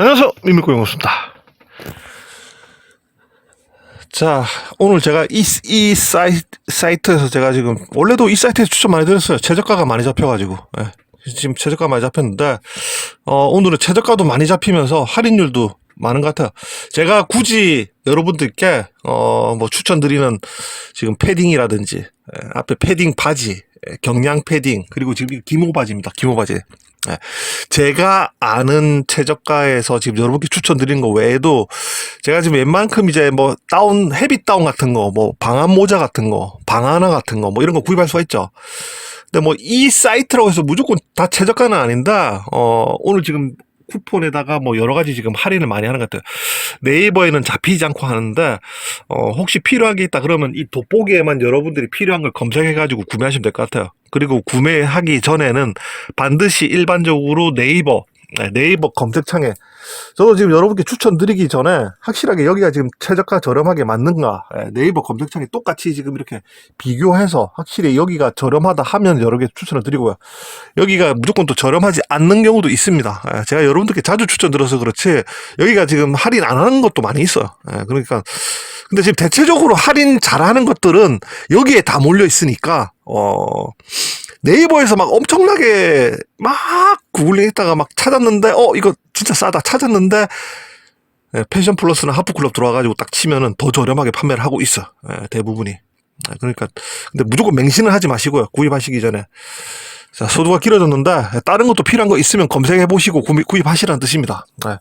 안녕하세요. 미밀고영호습니다. 자, 오늘 제가 이, 이 사이트, 사이트에서 제가 지금, 원래도 이 사이트에서 추천 많이 드렸어요. 최저가가 많이 잡혀가지고, 예. 지금 최저가 많이 잡혔는데, 어, 오늘은 최저가도 많이 잡히면서 할인율도 많은 것 같아요. 제가 굳이 여러분들께, 어, 뭐 추천드리는 지금 패딩이라든지, 예, 앞에 패딩 바지, 예, 경량 패딩, 그리고 지금 이 기모 바지입니다. 기모 바지. 예. 제가 아는 최저가에서 지금 여러분께 추천드리는 거 외에도 제가 지금 웬만큼 이제 뭐 다운 헤비 다운 같은 거, 뭐 방한 모자 같은 거, 방하나 같은 거, 뭐 이런 거 구입할 수가 있죠. 근데 뭐 이 사이트라고 해서 무조건 다 최저가는 아닌데 어 오늘 지금 쿠폰에다가 뭐 여러 가지 지금 할인을 많이 하는 것 같아요. 네이버에는 잡히지 않고 하는데 어 혹시 필요한 게 있다 그러면 이 돋보기에만 여러분들이 필요한 걸 검색해 가지고 구매하시면 될 것 같아요. 그리고 구매하기 전에는 반드시 일반적으로 네이버 네, 네이버 검색창에. 저도 지금 여러분께 추천드리기 전에 확실하게 여기가 지금 최저가 저렴하게 맞는가? 예, 네이버 검색창에 똑같이 지금 이렇게 비교해서 확실히 여기가 저렴하다 하면 여러 개 추천을 드리고요. 여기가 무조건 또 저렴하지 않는 경우도 있습니다. 예, 제가 여러분들께 자주 추천드려서 그렇지 여기가 지금 할인 안 하는 것도 많이 있어요. 예, 그러니까 근데 지금 대체적으로 할인 잘하는 것들은 여기에 다 몰려 있으니까 어 네이버에서 막 엄청나게 막 구글링 했다가 막 찾았는데 어 이거 진짜 싸다. 찾았는데 예, 패션 플러스나 하프클럽 들어와가지고 딱 치면은 더 저렴하게 판매를 하고 있어. 예, 대부분이. 예, 그러니까 근데 무조건 맹신을 하지 마시고요. 구입하시기 전에. 자 소두가 길어졌는데 예, 다른 것도 필요한 거 있으면 검색해 보시고 구입, 구입하시라는 뜻입니다. 예.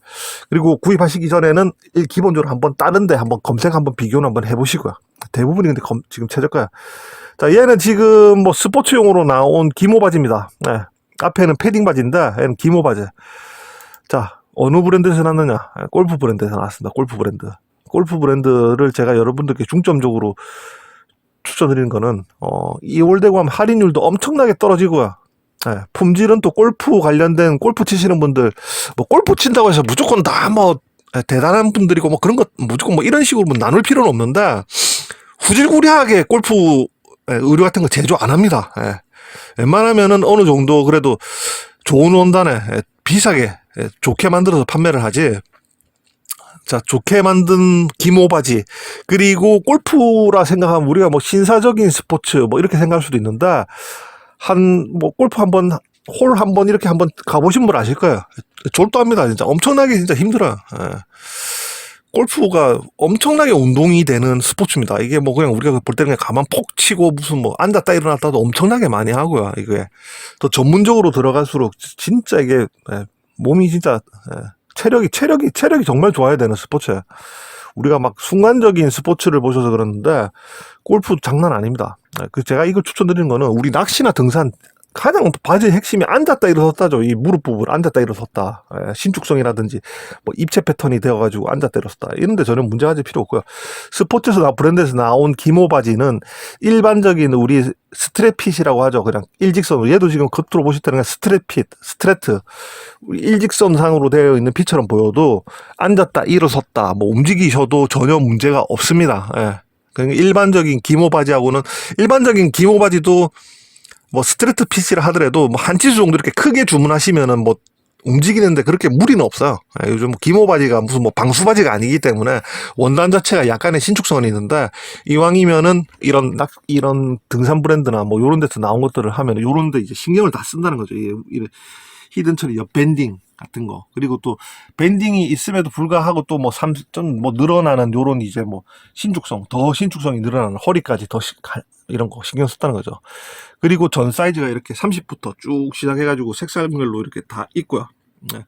그리고 구입하시기 전에는 일 기본적으로 한번 다른데 한번 검색 한번 비교는 한번 해보시고요 대부분이 근데 검- 지금 최저가야 자, 얘는 지금 뭐 스포츠용으로 나온 기모 바지입니다. 네. 앞에는 패딩 바지인데, 얘는 기모 바지. 자, 어느 브랜드에서 나왔느냐? 예, 골프 브랜드에서 나왔습니다. 골프 브랜드. 골프 브랜드를 제가 여러분들께 중점적으로 추천드리는 거는, 어, 2월 되고 하면 할인율도 엄청나게 떨어지고요. 예, 품질은 또 골프 관련된 골프 치시는 분들, 뭐 골프 친다고 해서 무조건 다 뭐, 예, 대단한 분들이고 뭐 그런 것, 무조건 뭐 이런 식으로 뭐 나눌 필요는 없는데, 후질구리하게 골프 예, 의류 같은 거 제조 안 합니다. 예. 웬만하면은 어느 정도 그래도 좋은 원단에 예, 비싸게 예, 좋게 만들어서 판매를 하지. 자, 좋게 만든 기모 바지 그리고 골프라 생각하면 우리가 뭐 신사적인 스포츠 뭐 이렇게 생각할 수도 있는데 한 뭐 골프 한번 홀 한 번 이렇게 한번 가보신 분 아실 거예요. 졸도합니다 진짜 엄청나게 진짜 힘들어요. 예. 골프가 엄청나게 운동이 되는 스포츠입니다. 이게 뭐 그냥 우리가 볼 때는 가만 폭 치고 무슨 뭐 앉았다 일어났다도 엄청나게 많이 하고요. 이게 더 전문적으로 들어갈수록 진짜 이게 예, 몸이 진짜 예, 체력이 체력이 체력이 정말 좋아야 되는 스포츠예요. 우리가 막 순간적인 스포츠를 보셔서 그러는데 골프 장난 아닙니다. 예, 그 제가 이걸 추천드리는 거는 우리 낚시나 등산 가장 바지의 핵심이 앉았다 일어섰다죠. 이 무릎 부분 앉았다 일어섰다. 예, 신축성이라든지 뭐 입체 패턴이 되어가지고 앉았다 일어섰다. 이런데 전혀 문제 가질 필요 없고요. 스포츠에서 나 브랜드에서 나온 기모 바지는 일반적인 우리 스트랩핏이라고 하죠. 그냥 일직선으로 얘도 지금 겉으로 보실 때는 그냥 스트랩핏, 스트레트 일직선상으로 되어 있는 핏처럼 보여도 앉았다 일어섰다 뭐 움직이셔도 전혀 문제가 없습니다. 예. 그러니까 일반적인 기모 바지하고는 일반적인 기모 바지도 뭐 스트레트 핏이라 하더라도 뭐 한 치수 정도 이렇게 크게 주문하시면은 뭐 움직이는데 그렇게 무리는 없어요. 예, 요즘 기모 바지가 무슨 뭐 방수 바지가 아니기 때문에 원단 자체가 약간의 신축성은 있는데 이왕이면은 이런 낙 이런 등산 브랜드나 뭐 요런 데서 나온 것들을 하면 요런 데 이제 신경을 다 쓴다는 거죠. 이, 이 히든 처리 옆 밴딩 같은 거 그리고 또 밴딩이 있음에도 불구하고 또 뭐 삼 좀 뭐 늘어나는 요런 이제 뭐 신축성 더 신축성이 늘어나는 허리까지 더 시, 가- 이런 거 신경 썼다는 거죠. 그리고 전 사이즈가 이렇게 30부터 쭉 시작해 가지고 색깔별로 이렇게 다 있고요. 네.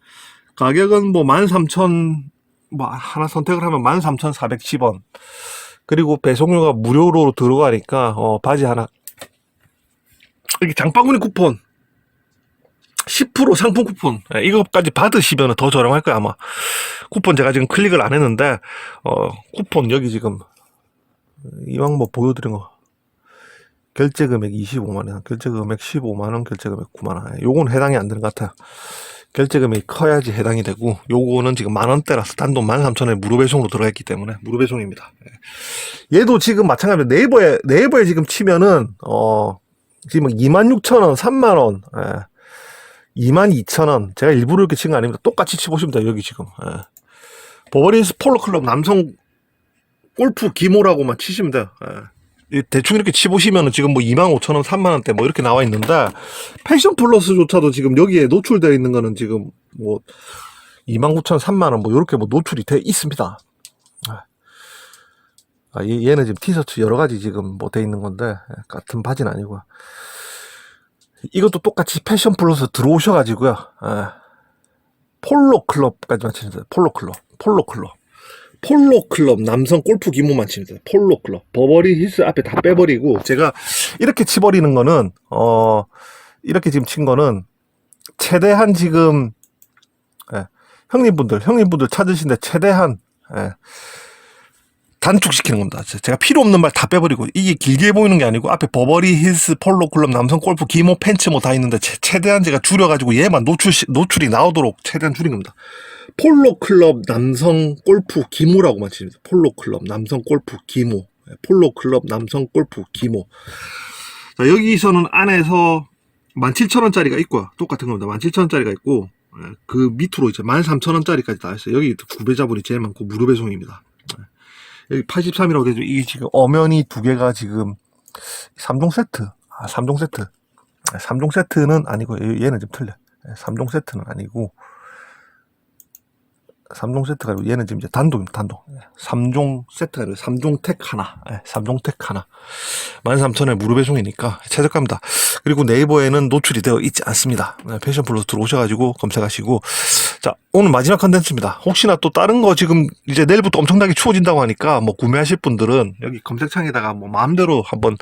가격은 뭐 13,000, 뭐 하나 선택을 하면 13,410원. 그리고 배송료가 무료로 들어가니까, 어, 바지 하나. 이렇게 장바구니 쿠폰. 10% 상품 쿠폰. 예, 이거까지 받으시면 더 저렴할 거야, 아마. 쿠폰 제가 지금 클릭을 안 했는데, 어, 쿠폰 여기 지금, 이왕 뭐 보여드린 거. 결제 금액 25만 원, 결제 금액 15만 원, 결제 금액 9만 원. 요건 해당이 안 되는 것 같아요. 결제 금액이 커야지 해당이 되고, 요거는 지금 만 원대라서 단돈 13,000원에 무료 배송으로 들어가 있기 때문에 무료 배송입니다. 예. 얘도 지금 마찬가지로 네이버에, 네이버에 지금 치면은, 어, 지금 26,000원, 3만 원, 예. 22,000원. 제가 일부러 이렇게 친 거 아닙니다. 똑같이 치보시면 돼요, 여기 지금. 예. 버버리스 폴로클럽 남성 골프 기모라고만 치시면 돼요. 예. 이 대충 이렇게 치보시면은 지금 뭐 25,000원, 3만원대 뭐 이렇게 나와 있는데, 패션 플러스조차도 지금 여기에 노출되어 있는 거는 지금 뭐 29,000원, 3만원 뭐 이렇게 뭐 노출이 돼 있습니다. 아, 얘, 얘는 지금 티셔츠 여러 가지 지금 뭐 돼 있는 건데, 예, 같은 바지는 아니고요. 이것도 똑같이 패션 플러스 들어오셔가지고요. 예. 폴로 클럽까지만 치면 돼요. 폴로 클럽. 폴로 클럽. 폴로 클럽 남성 골프 기모만 돼요. 폴로 클럽. 버버리 히스 앞에 다 빼버리고 제가 이렇게 치버리는 거는 어 이렇게 지금 친 거는 최대한 지금 예, 형님분들 형님분들 찾으신데 최대한 예, 단축시키는 겁니다. 제- 제가 필요 없는 말 다 빼버리고 이게 길게 보이는 게 아니고 앞에 버버리 힐스 폴로 클럽 남성 골프 기모 팬츠 뭐 다 있는데 최, 최대한 제가 줄여가지고 얘만 노출 노출이 나오도록 최대한 줄인 겁니다. 폴로 클럽 남성 골프 기모라고만 칩니다. 폴로 클럽 남성 골프 기모. 예, 폴로 클럽 남성 골프 기모. 자, 여기서는 안에서 17,000원짜리가 있고요. 똑같은 겁니다. 17,000원짜리가 있고 예, 그 밑으로 이제 13,000원짜리까지 다 있어요. 여기 구매자분이 제일 많고 무료 배송입니다. 예. 여기 83이라고 되죠. 이게 지금 어면이 두 개가 지금 3종 세트. 아, 3종 세트. 3종 세트는 아니고 얘- 얘는 좀 틀려. 3종 세트는 아니고 3종 세트가 아니고 얘는 지금 이제 단독입니다. 단독. 3종 세트가 아니고 3종 택 하나. 예, 3종 택 하나. 13,000원에 무료 배송이니까 최저가입니다. 그리고 네이버에는 노출이 되어 있지 않습니다. 네, 패션 플러스 들어오셔가지고 검색하시고 자 오늘 마지막 컨텐츠입니다. 혹시나 또 다른 거 지금 이제 내일부터 엄청나게 추워진다고 하니까 뭐 구매하실 분들은 여기 검색창에다가 뭐 마음대로 한번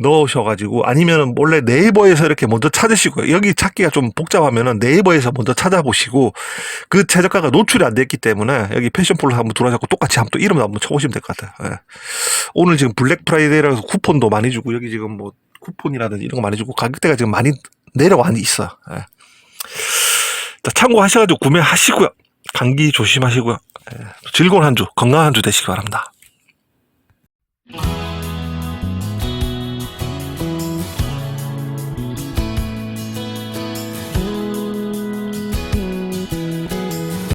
넣으셔가지고 아니면은 원래 네이버에서 이렇게 먼저 찾으시고요. 여기 찾기가 좀 복잡하면은 네이버에서 먼저 찾아보시고 그 최저가가 노출이 안 됐기 때문에 여기 패션 플러스 한번 들어와서 똑같이 한번 또 이름 한번 쳐보시면 될 것 같아요. 예. 오늘 지금 블랙 프라이데이라서 쿠폰도 많이 주고 여기 지금 뭐 쿠폰이라든지 이런 거 많이 주고 가격대가 지금 많이 내려와 있어요. 예. 자, 참고하셔가지고 구매하시고요. 감기 조심하시고요. 예. 즐거운 한 주, 건강한 한 주 되시기 바랍니다.